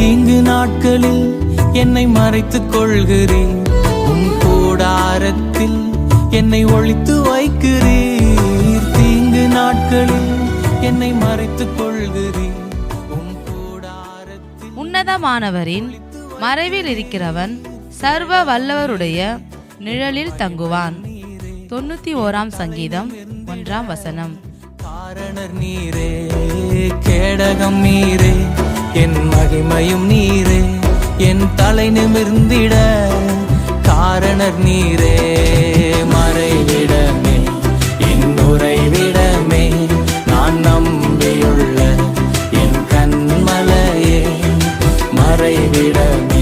தீங்கு நாட்களில் என்னை மறைத்துக் கொள்கிறீர் உம் கூடாரத்தில் என்னை ஒழித்து வைக்கிறீர். தீங்கு நாட்களில் என்னை மறைத்துக் கொள்கிறீர் உம் கூடாரத்தில் உன்னதமானவரின் மறைவில் இருக்கிறவன் சர்வ வல்லவருடைய நிழலில் தங்குவான். தொண்ணூத்தி ஓராம் சங்கீதம் ஒன்றாம் வசனம். காரணர் நீரே கேடகம் நீரே என் மகிமையும் நீரே. என் தலை நிமிர்ந்திட காரணர் நீரே. மறைவிடமே என் உறைவிடமே நான் நம்பியுள்ள என் கண்மலையே. மறைவிடமே.